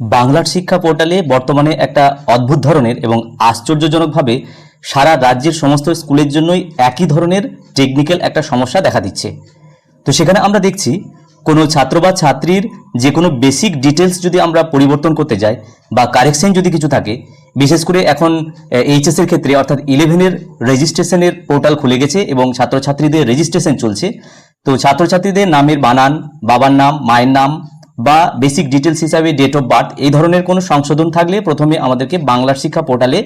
বাংলার শিক্ষা পোর্টালে বর্তমানে একটা অদ্ভুত ধরনের এবং আশ্চর্যজনকভাবে সারা রাজ্যের সমস্ত স্কুলের জন্যই একই ধরনের টেকনিক্যাল একটা সমস্যা দেখা দিচ্ছে। তো সেখানে আমরা দেখছি, কোনো ছাত্র বা ছাত্রীর যে কোনো বেসিক ডিটেলস যদি আমরা পরিবর্তন করতে যাই বা কারেকশন যদি কিছু থাকে, বিশেষ করে এখন এইচএসের ক্ষেত্রে অর্থাৎ ইলেভেনের রেজিস্ট্রেশনের পোর্টাল খুলে গেছে এবং ছাত্রছাত্রীদের রেজিস্ট্রেশন চলছে। তো ছাত্রছাত্রীদের নামের বানান, বাবার নাম, মায়ের নাম বা বেসিক ডিটেলস হিসাবে ডেট অফ বার্থ এই ধরনের কোনো সংশোধন থাকলে প্রথমে আমাদেরকে বাংলার শিক্ষা পোর্টালে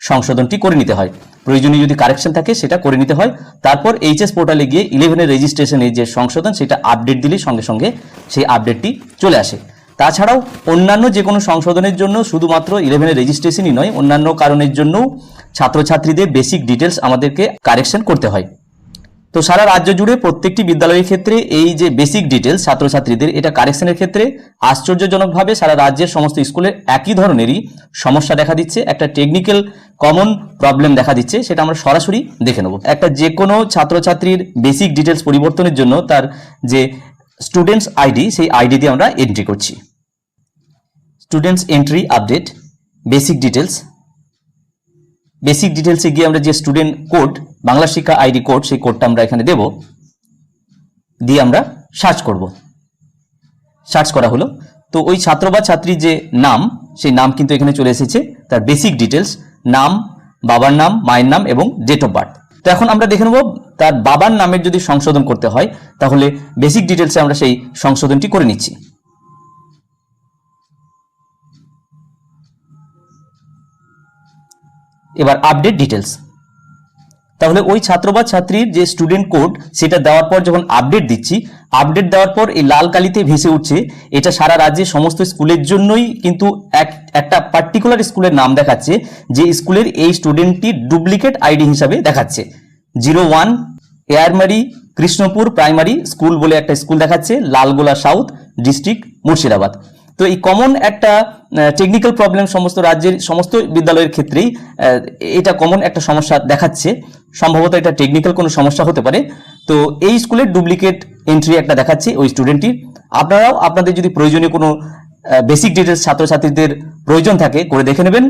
সংশোধনটি করে নিতে হয়। প্রয়োজনীয় যদি কারেকশন থাকে, সেটা করে নিতে হয়। তারপর এইচএস পোর্টালে গিয়ে ইলেভেনের রেজিস্ট্রেশনের যে সংশোধন, সেটা আপডেট দিলে সঙ্গে সঙ্গে সেই আপডেটটি চলে আসে। তাছাড়াও অন্যান্য যে কোনো সংশোধনের জন্য শুধুমাত্র ইলেভেনের রেজিস্ট্রেশনই নয়, অন্যান্য কারণের জন্যও ছাত্রছাত্রীদের বেসিক ডিটেলস আমাদেরকে কারেকশন করতে হয়। তো সারা রাজ্য জুড়ে প্রত্যেকটি বিদ্যালয়ের ক্ষেত্রে এই যে বেসিক ডিটেলস ছাত্রছাত্রীদের, এটা কারেকশনের ক্ষেত্রে আশ্চর্যজনকভাবে সারা রাজ্যের সমস্ত স্কুলে একই ধরনেরই সমস্যা দেখা দিচ্ছে। একটা টেকনিক্যাল কমন প্রবলেম দেখা দিচ্ছে, সেটা আমরা সরাসরি দেখে নেব। একটা যে কোনো ছাত্রছাত্রীর বেসিক ডিটেলস পরিবর্তনের জন্য তার যে স্টুডেন্টস আইডি সেই আইডি দিয়ে আমরা এন্ট্রি করছি। Students entry update basic details basic ডিটেলসে গিয়ে আমরা যে স্টুডেন্ট কোড বাংলা শিক্ষা আইডি কোড, সেই কোডটা আমরা এখানে দেব। দিয়ে আমরা সার্চ করব। সার্চ করা হলো। তো ওই ছাত্র বা ছাত্রীর যে নাম, সেই নাম কিন্তু এখানে চলে এসেছে। তার বেসিক ডিটেলস নাম, বাবার নাম, মায়ের নাম এবং ডেট অফ বার্থ তো এখন আমরা দেখে নেব, তার বাবার নামের যদি সংশোধন করতে হয়, তাহলে বেসিক ডিটেলসে আমরা সেই সংশোধনটি করে নিচ্ছি। এবার আপডেট ডিটেলস তাহলে ওই ছাত্র বা ছাত্রীর যে স্টুডেন্ট কোড সেটা দেওয়ার পর যখন আপডেট দিচ্ছি আপডেট দেওয়ার পর এই লাল কালিতে ভেসে উঠছে, এটা সারা রাজ্যে সমস্ত স্কুলের জন্যই কিন্তু এক, একটা পার্টিকুলার স্কুলের নাম দেখাচ্ছে, যে স্কুলের এই স্টুডেন্টটি ডুপ্লিকেট আইডি হিসাবে দেখাচ্ছে। জিরো ওয়ান এয়ারমারি, কৃষ্ণপুর প্রাইমারি স্কুল বলে একটা স্কুল দেখাচ্ছে, লালগোলা সাউথ ডিস্ট্রিক্ট মুর্শিদাবাদ। তো এই কমন একটা টেকনিক্যাল প্রবলেম সমস্ত রাজ্যের, সমস্ত বিদ্যালয়ের ক্ষেত্রেই এটা কমন একটা সমস্যা দেখাচ্ছে। সম্ভবত এটা টেকনিক্যাল কোনো সমস্যা হতে পারে। তো এই স্কুলের ডুপ্লিকেট এন্ট্রি একটা দেখাচ্ছে ওই স্টুডেন্টটির আপনারাও আপনাদের যদি প্রয়োজনীয় কোনো বেসিক ডিটেলস ছাত্রছাত্রীদের প্রয়োজন থাকে, করে দেখে নেবেন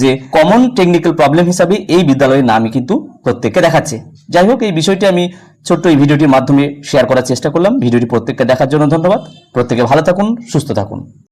যে কমন টেকনিক্যাল প্রবলেম হিসাবে এই বিদ্যালয়ের নামই কিন্তু প্রত্যেককে দেখাচ্ছে। যাই হোক, এই বিষয়টি আমি ছোট্ট এই ভিডিওটির মাধ্যমে শেয়ার করার চেষ্টা করলাম। ভিডিওটি প্রত্যেককে দেখার জন্য ধন্যবাদ। প্রত্যেকে ভালো থাকুন, সুস্থ থাকুন।